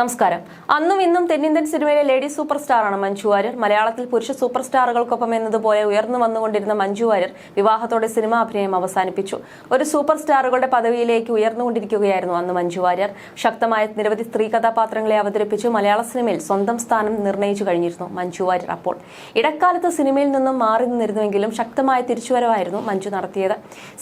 നമസ്കാരം. അന്നും ഇന്നും തെന്നിന്ത്യൻ സിനിമയിലെ ലേഡി സൂപ്പർ സ്റ്റാറാണ് മഞ്ജു വാര്യർ. മലയാളത്തിൽ പുരുഷ സൂപ്പർ സ്റ്റാറുകൾക്കൊപ്പം എന്നതുപോലെ ഉയർന്നു വന്നുകൊണ്ടിരുന്ന മഞ്ജു വാര്യർ വിവാഹത്തോടെ സിനിമ അഭിനയം അവസാനിപ്പിച്ചു. ഒരു സൂപ്പർ സ്റ്റാറുകളുടെ പദവിയിലേക്ക് ഉയർന്നുകൊണ്ടിരിക്കുകയായിരുന്നു അന്ന് മഞ്ജു വാര്യർ. ശക്തമായ നിരവധി സ്ത്രീ കഥാപാത്രങ്ങളെ അവതരിപ്പിച്ച് മലയാള സിനിമയിൽ സ്വന്തം സ്ഥാനം നിർണയിച്ചു കഴിഞ്ഞിരുന്നു മഞ്ജു വാര്യർ അപ്പോൾ. ഇടക്കാലത്ത് സിനിമയിൽ നിന്നും മാറി നിന്നിരുന്നുവെങ്കിലും ശക്തമായ തിരിച്ചുവരവായിരുന്നു മഞ്ജു നടത്തിയത്.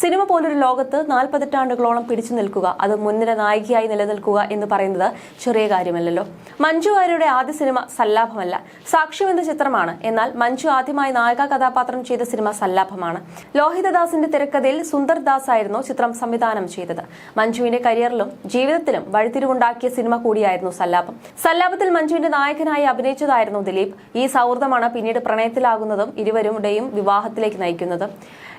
സിനിമ പോലൊരു ലോകത്ത് നാൽപ്പതെട്ടാണ്ടുകളോളം പിടിച്ചു നിൽക്കുക അത് മുൻനിര നായികയായി നിലനിൽക്കുക എന്ന് പറയുന്നത് ചെറിയ കാര്യമല്ലല്ലോ. മഞ്ജു വാര്യരുടെ ആദ്യ സിനിമ സല്ലാഭമല്ല. സാക്ഷ്യം എന്ന ചിത്രമാണ്. എന്നാൽ മഞ്ജു ആദ്യമായി നായക കഥാപാത്രം ചെയ്ത സിനിമ സല്ലാഭമാണ്. ലോഹിതദാസിന്റെ തിരക്കഥയിൽ സുന്ദർ ദാസ് ആയിരുന്നു ചിത്രം സംവിധാനം ചെയ്തത്. മഞ്ജുവിന്റെ കരിയറിലും ജീവിതത്തിലും വഴിത്തിരിവുണ്ടാക്കിയ സിനിമ കൂടിയായിരുന്നു സല്ലാഭം. സല്ലാപത്തിൽ മഞ്ജുവിന്റെ നായകനായി അഭിനയിച്ചതായിരുന്നു ദിലീപ്. ഈ സൗഹൃദമാണ് പിന്നീട് പ്രണയത്തിലാകുന്നതും ഇരുവരുടെയും വിവാഹത്തിലേക്ക് നയിക്കുന്നതും.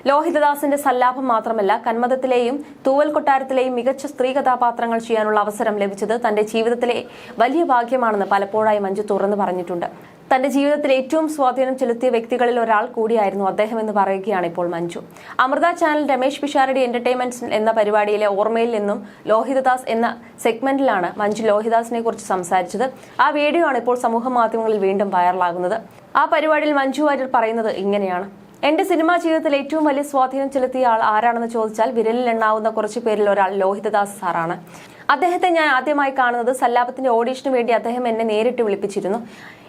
ലോഹിതദാസിന്റെ സല്ലാഭം മാത്രമല്ല കന്മതത്തിലെയും തൂവൽ കൊട്ടാരത്തിലെയും മികച്ച സ്ത്രീ കഥാപാത്രങ്ങൾ ചെയ്യാനുള്ള അവസരം ലഭിച്ചത് തന്റെ ജീവിതത്തിലെ വലിയ ഭാഗ്യമാണെന്ന് പലപ്പോഴായി മഞ്ജു തുറന്നു പറഞ്ഞിട്ടുണ്ട്. തന്റെ ജീവിതത്തിൽ ഏറ്റവും സ്വാധീനം ചെലുത്തിയ വ്യക്തികളിൽ ഒരാൾ കൂടിയായിരുന്നു അദ്ദേഹം എന്ന് പറയുകയാണ് ഇപ്പോൾ മഞ്ജു. അമൃത ചാനൽ രമേശ് പിഷാരടി എന്റർടൈൻമെന്റ് എന്ന പരിപാടിയിലെ ഓർമ്മയിൽ നിന്നും ലോഹിതദാസ് എന്ന സെഗ്മെന്റിലാണ് മഞ്ജു ലോഹിദാസിനെ കുറിച്ച് സംസാരിച്ചത്. ആ വീഡിയോ ആണ് ഇപ്പോൾ സമൂഹ മാധ്യമങ്ങളിൽ വീണ്ടും വൈറലാകുന്നത് ആ പരിപാടിയിൽ മഞ്ജു വാര്യർ പറയുന്നത് ഇങ്ങനെയാണ്. എന്റെ സിനിമാ ജീവിതത്തിൽ ഏറ്റവും വലിയ സ്വാധീനം ചെലുത്തിയ ആൾ ആരാണെന്ന് ചോദിച്ചാൽ വിരലിൽ എണ്ണാവുന്ന കുറച്ച് പേരിൽ ഒരാൾ ലോഹിതദാസ് സാറാണ്. അദ്ദേഹത്തെ ഞാൻ ആദ്യമായി കാണുന്നത് സല്ലാപത്തിന്റെ ഓഡീഷന് വേണ്ടി അദ്ദേഹം എന്നെ നേരിട്ട് വിളിപ്പിച്ചിരുന്നു.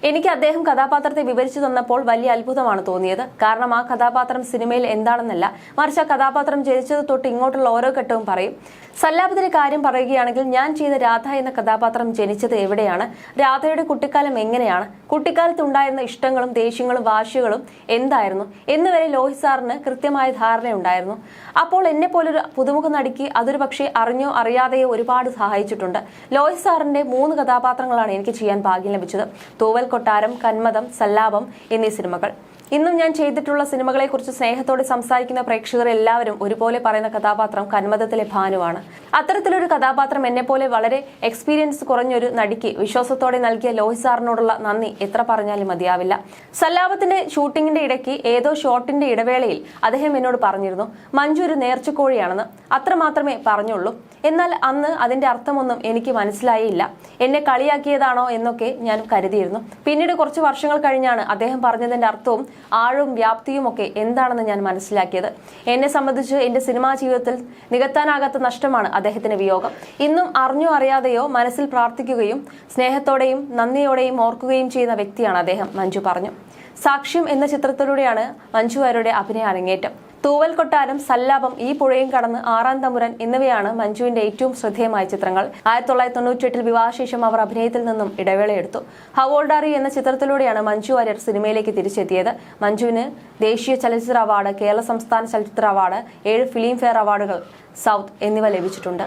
എനിക്ക് അദ്ദേഹം കഥാപാത്രത്തെ വിവരിച്ചു തന്നപ്പോൾ വലിയ അത്ഭുതമാണ് തോന്നിയത്. കാരണം ആ കഥാപാത്രം സിനിമയിൽ എന്താണെന്നല്ല മറിച്ച് ആ കഥാപാത്രം ജനിച്ചത് തൊട്ട് ഇങ്ങോട്ടുള്ള ഓരോ ഘട്ടവും പറയും. സല്ലാപത്തിന്റെ കാര്യം പറയുകയാണെങ്കിൽ ഞാൻ ചെയ്ത രാധ എന്ന കഥാപാത്രം ജനിച്ചത് എവിടെയാണ്? രാധയുടെ കുട്ടിക്കാലം എങ്ങനെയാണ്? കുട്ടിക്കാലത്ത് ഉണ്ടായിരുന്ന ഇഷ്ടങ്ങളും ദേഷ്യങ്ങളും വാശികളും എന്തായിരുന്നു? എന്നുവരെ ലോഹി സാറിന് കൃത്യമായ ധാരണയുണ്ടായിരുന്നു. അപ്പോൾ എന്നെ പോലൊരു പുതുമുഖ നടിക്ക് അതൊരു പക്ഷേ അറിഞ്ഞോ അറിയാതെയോ ഒരുപാട് സഹായിച്ചിട്ടുണ്ട്. ലോഹി സാറിന്റെ മൂന്ന് കഥാപാത്രങ്ങളാണ് എനിക്ക് ചെയ്യാൻ ഭാഗ്യം ലഭിച്ചത്. തൂവൽ കൊട്ടാരം കന്മതം സല്ലാപം എന്നീ സിനിമകൾ. ഇന്നും ഞാൻ ചെയ്തിട്ടുള്ള സിനിമകളെക്കുറിച്ച് സ്നേഹത്തോടെ സംസാരിക്കുന്ന പ്രേക്ഷകർ എല്ലാവരും ഒരുപോലെ പറയുന്ന കഥാപാത്രം കന്മതത്തിലെ ഭാനുവാണ്. അത്തരത്തിലൊരു കഥാപാത്രം എന്നെപ്പോലെ വളരെ എക്സ്പീരിയൻസ് കുറഞ്ഞൊരു നടിക്ക് വിശ്വാസത്തോടെ നൽകിയ ലോഹി സാറിനോടുള്ള നന്ദി. എത്ര പറഞ്ഞാലും മതിയാവില്ല. സല്ലാപത്തിന്റെ ഷൂട്ടിങ്ങിന്റെ ഇടയ്ക്ക് ഏതോ ഷോട്ടിന്റെ ഇടവേളയിൽ അദ്ദേഹം എന്നോട് പറഞ്ഞിരുന്നു മഞ്ജു ഒരു നേർച്ചക്കോഴിയാണെന്ന് അത്ര മാത്രമേ പറഞ്ഞുള്ളൂ. എന്നാൽ അന്ന് അതിന്റെ അർത്ഥമൊന്നും എനിക്ക് മനസ്സിലായില്ല. എന്നെ കളിയാക്കിയതാണോ എന്നൊക്കെ ഞാൻ കരുതിയിരുന്നു. പിന്നീട് കുറച്ച് വർഷങ്ങൾ കഴിഞ്ഞാണ് അദ്ദേഹം പറഞ്ഞതിന്റെ അർത്ഥവും ആഴവും വ്യാപ്തിയും ഒക്കെ എന്താണെന്ന് ഞാൻ മനസ്സിലാക്കിയത്. എന്നെ സംബന്ധിച്ച് എന്റെ സിനിമാ ജീവിതത്തിൽ നികത്താനാകാത്ത നഷ്ടമാണ് അദ്ദേഹത്തിന്റെ വിയോഗം. ഇന്നും അറിഞ്ഞോ അറിയാതെയോ മനസ്സിൽ പ്രാർത്ഥിക്കുകയും സ്നേഹത്തോടെയും നന്ദിയോടെയും ഓർക്കുകയും ചെയ്യുന്ന വ്യക്തിയാണ് അദ്ദേഹം മഞ്ജു പറഞ്ഞു. സാക്ഷ്യം എന്ന ചിത്രത്തിലൂടെയാണ് മഞ്ജു വാര്യരുടെ അഭിനയ അരങ്ങേറ്റം. തൂവൽ കൊട്ടാരം സല്ലാപം ഈ പുഴയും കടന്ന് ആറാം തമ്പുരൻ എന്നിവയാണ് മഞ്ജുവിന്റെ ഏറ്റവും ശ്രദ്ധേയമായ ചിത്രങ്ങൾ. ആയിരത്തി തൊള്ളായിരത്തി വിവാഹശേഷം അവർ അഭിനയത്തിൽ നിന്നും ഇടവേളയെടുത്തു. ഹവോൾഡാറി എന്ന ചിത്രത്തിലൂടെയാണ് മഞ്ജു വാര്യർ സിനിമയിലേക്ക് തിരിച്ചെത്തിയത്. മഞ്ജുവിന് ദേശീയ ചലച്ചിത്ര അവാർഡ് കേരള സംസ്ഥാന ചലച്ചിത്ര അവാർഡ് ഏഴ് ഫിലിം ഫെയർ അവാർഡുകൾ സൗത്ത് എന്നിവ ലഭിച്ചിട്ടുണ്ട്.